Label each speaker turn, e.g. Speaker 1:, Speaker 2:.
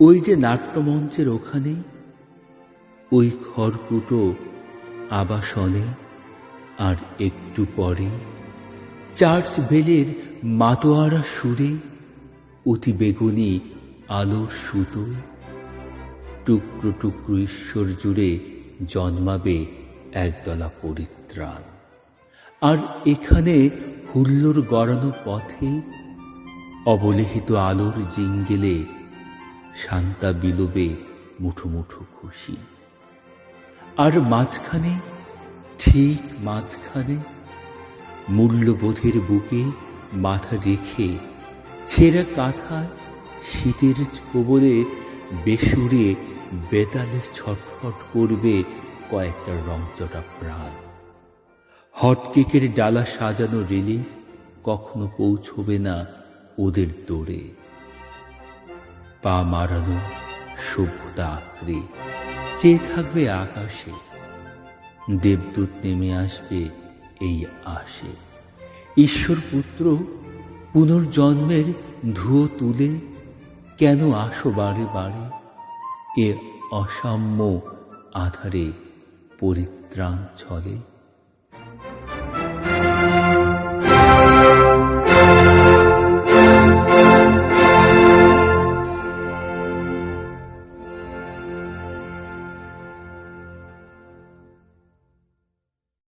Speaker 1: ওই যে নাট্যমঞ্চের ওখানে, ওই খড়কুটো আবাসনে আর একটু পরে চার্চ বেলের মাতোয়ারা সুরে অতি বেগুনি আলোর সুতোয় টুকরো টুকরো ঈশ্বর জুড়ে জন্মাবে একদলা পরিত্রাণ। আর এখানে হুল্লোর গড়ানো পথে অবলেহিত আলোর জিঙ্গেলে শান্তা বিলোবে মুঠো মুঠো খুশি। আর মাঝখানে, ঠিক মাঝখানে, মূল্যবোধের বুকে মাথা রেখে ছেঁড়া কাঁথায় শীতের ছোবলে বেসুরে বেতালের ছটফট করবে কয়েকটা রংচটা প্রাণ। হটকেকের ডালা সাজানো রিলিফ কখনো পৌঁছবে না ওদের দৌড়ে। পা মারানো সভ্যতা আঁকড়ে চেয়ে থাকবে আকাশে। দেবদূত নেমে আসবে এই আসে ঈশ্বর পুত্র পুনর্জন্মের ধুয়ো তুলে কেন আসো বারে বারে? এ অসাম্য আধারে পরিত্রাণ ছলে।